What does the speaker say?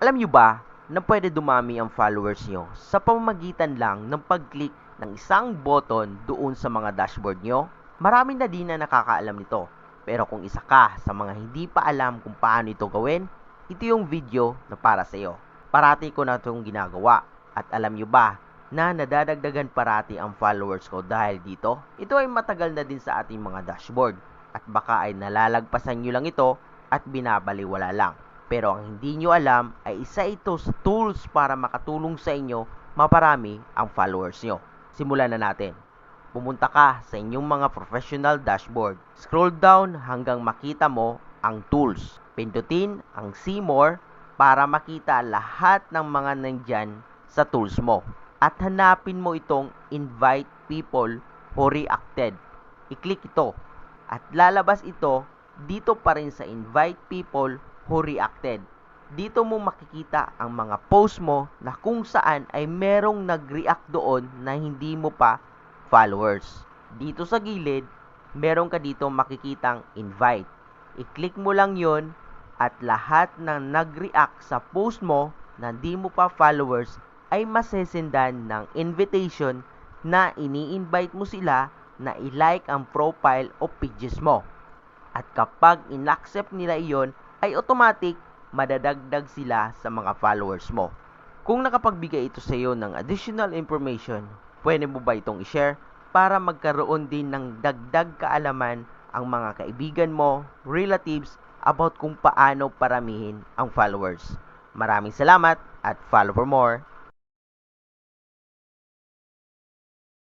Alam nyo ba na pwede dumami ang followers nyo sa pamamagitan lang ng pag-click ng isang button doon sa mga dashboard nyo? Marami na din na nakakaalam nito. Pero kung isa ka sa mga hindi pa alam kung paano ito gawin, ito yung video na para sa iyo. Parati ko na itong ginagawa. At alam nyo ba na nadadagdagan parati ang followers ko dahil dito? Ito ay matagal na din sa ating mga dashboard. At baka ay nalalagpasan nyo lang ito at binabaliwala lang. Pero ang hindi nyo alam ay isa ito sa tools para makatulong sa inyo maparami ang followers nyo. Simulan na natin. Pumunta ka sa inyong mga professional dashboard. Scroll down hanggang makita mo ang tools. Pindutin ang see more para makita lahat ng mga nandyan sa tools mo. At hanapin mo itong invite people who reacted. I-click ito. At lalabas ito dito pa rin sa invite people who reacted. Dito mo makikita ang mga post mo na kung saan ay merong nag-react doon na hindi mo pa followers. Dito sa gilid, meron ka dito makikitang invite. I-click mo lang yon at lahat ng nag-react sa post mo na hindi mo pa followers ay masesendan ng invitation na ini-invite mo sila na i-like ang profile o pages mo. At kapag in-accept nila iyon, ay automatic madadagdag sila sa mga followers mo. Kung nakapagbigay ito sa iyo ng additional information, pwede mo ba itong i-share para magkaroon din ng dagdag kaalaman ang mga kaibigan mo, relatives, about kung paano paramihin ang followers. Maraming salamat at follow for more.